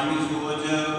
Chinese religion,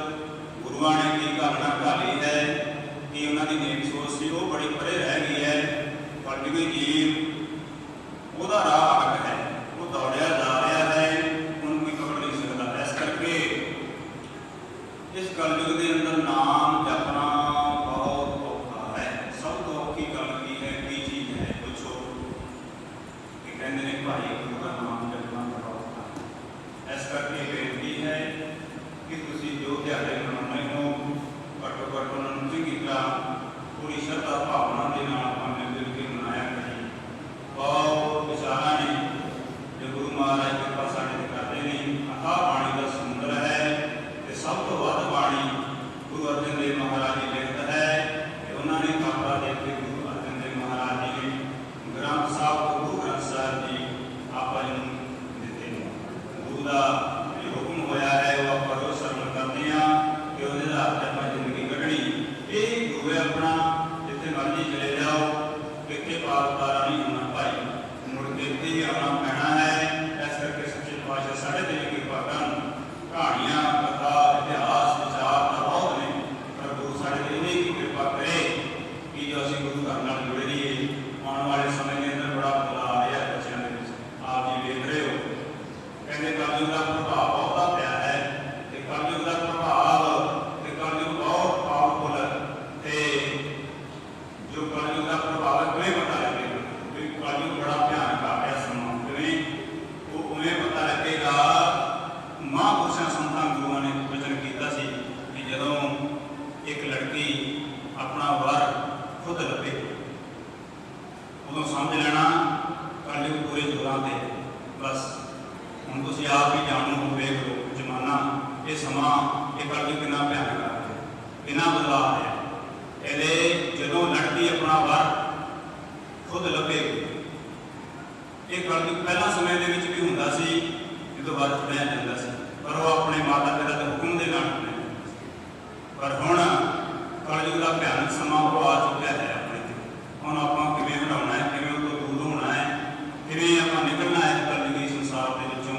ਉਦੋਂ ਸਮਝ ਲੈਣਾ ਕਲਯੁਗ ਪੂਰੇ ਜੋਰਾਂ ਤੇ ਬਸ ਹੁਣ ਤੁਸੀਂ ਆਪ ਹੀ ਜਾਣੋ ਹੋ, ਵੇਖ ਲਓ, ਜ਼ਮਾਨਾ, ਇਹ ਸਮਾਂ, ਇਹ ਕਲਯੁਗ ਕਿੰਨਾ ਭਿਆਨਕ ਆ। ਰਿਹਾ ਕਿੰਨਾ ਬਦਲਾਅ ਆ ਇਹਦੇ ਜਦੋਂ ਲੜਕੀ ਆਪਣਾ ਵਰ ਖੁਦ ਲੱਭੇਗੀ, ਇਹ ਕਲਯੁਗ ਪਹਿਲਾਂ ਸਮੇਂ ਦੇ ਵਿੱਚ ਵੀ ਹੁੰਦਾ ਸੀ, ਜਦੋਂ ਵਾਰ ਚੁਣਿਆ ਜਾਂਦਾ ਸੀ। ਪਰ ਉਹ ਆਪਣੇ ਮਾਤਾ ਪਿਤਾ ਦੇ ਹੁਕਮ ਦੇ ਨਾਲ ਚੁਣਿਆ ਜਾਂਦਾ ਸੀ। ਪਰ ਹੁਣ ਕਲਯੁਗ ਦਾ ਭਿਆਨਕ ਸਮਾਂ ਉਹ ਆ ਚੁੱਕਿਆ ਹੈ ਆਪਣੇ ਤੇ। ਹੁਣ ਆਪਾਂ ਕਿਵੇਂ ਹਟਾਉਣਾ ਹੈ ਕਿਵੇਂ ਉਹ ਤੋਂ ਦੂਰ ਹੋਣਾ ਹੈ ਕਿਵੇਂ ਆਪਾਂ ਨਿਕਲਣਾ ਹੈ ਇਸ ਕਲਯੁਗੀ ਸੰਸਾਰ ਦੇ ਵਿੱਚੋਂ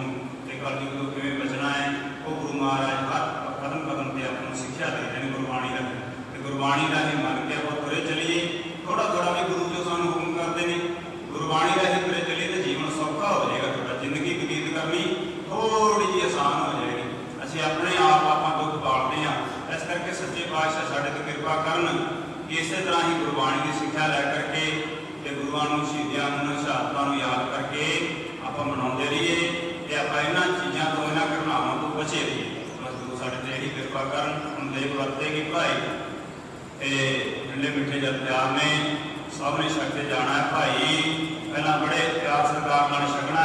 ਤੇ ਕਲਯੁਗ ਤੋਂ ਕਿਵੇਂ ਬਚਣਾ ਹੈ ਉਹ ਗੁਰੂ ਮਹਾਰਾਜ ਹਰ ਕਦਮ ਕਦਮ ਤੇ ਆਪਾਂ ਨੂੰ ਸਿੱਖਿਆ ਦੇ ਰਹੇ ਨੇ ਗੁਰਬਾਣੀ ਰਾਹੀਂ ਤੇ ਗੁਰਬਾਣੀ ਰਾਹੀਂ ਮੰਨ ਕੇ ਆਪਾਂ ਤੁਰੇ ਚੱਲੀਏ। ਥੋੜਾ ਥੋੜਾ ਵੀ ਗੁਰੂ ਜੋ ਸਾਨੂੰ ਹੁਕਮ ਕਰਦੇ ਨੇ। ਗੁਰਬਾਣੀ ਰਾਹੀਂ ਤੁਰੇ ਚੱਲੀਏ ਤੇ ਜੀਵਨ ਸੌਖਾ ਹੋ ਜਾਏਗਾ। ਤੁਹਾਡਾ ਜ਼ਿੰਦਗੀ ਬਤੀਤ ਕਰਨੀ ਥੋੜੀ ਜਿਹੀ ਆਸਾਨ ਹੋ ਜਾਏਗੀ। ਅਸੀਂ ਆਪਣੇ ਆਪ ਆਪਾਂ ਦੁੱਖ ਪਾਲਦੇ ਹਾਂ। ਇਸ ਕਰਕੇ ਸੱਚੇ ਪਾਤਸ਼ਾਹ ਸਾਡੇ ਤੇ ਕਿਰਪਾ ਕਰਨ ਕਿ ਇਸੇ ਤਰ੍ਹਾਂ ਹੀ ਗੁਰਬਾਣੀ ਦੀ ਸਿੱਖਿਆ ਲੈ ਕਰਕੇ ਤੇ ਗੁਰੂਆਂ ਨੂੰ, ਸ਼ਹੀਦਾਂ ਨੂੰ, ਸ਼ਹਾਦਤਾਂ ਨੂੰ ਯਾਦ ਕਰਕੇ ਆਪਾਂ ਮਨਾਉਂਦੇ ਰਹੀਏ ਤੇ ਆਪਾਂ ਇਹਨਾਂ ਚੀਜ਼ਾਂ ਤੋਂ, ਇਹਨਾਂ ਘਟਨਾਵਾਂ ਤੋਂ ਬਚੇ ਰਹੀਏ। ਸਾਡੇ ਤੇ ਇਹੀ ਕਿਰਪਾ ਕਰਨ। ਹੁੰਦੇ ਕਿ ਭਾਈ ਤੇ ਠੰਡੇ ਮਿੱਠੇ ਜਦ ਪਿਆਰ ਨੇ ਸਭ ਨੇ ਛਕ ਕੇ ਜਾਣਾ ਹੈ ਭਾਈ। ਪਹਿਲਾਂ ਬੜੇ ਪਿਆਰ ਸਰਕਾਰ ਨਾਲ ਛਕਣਾ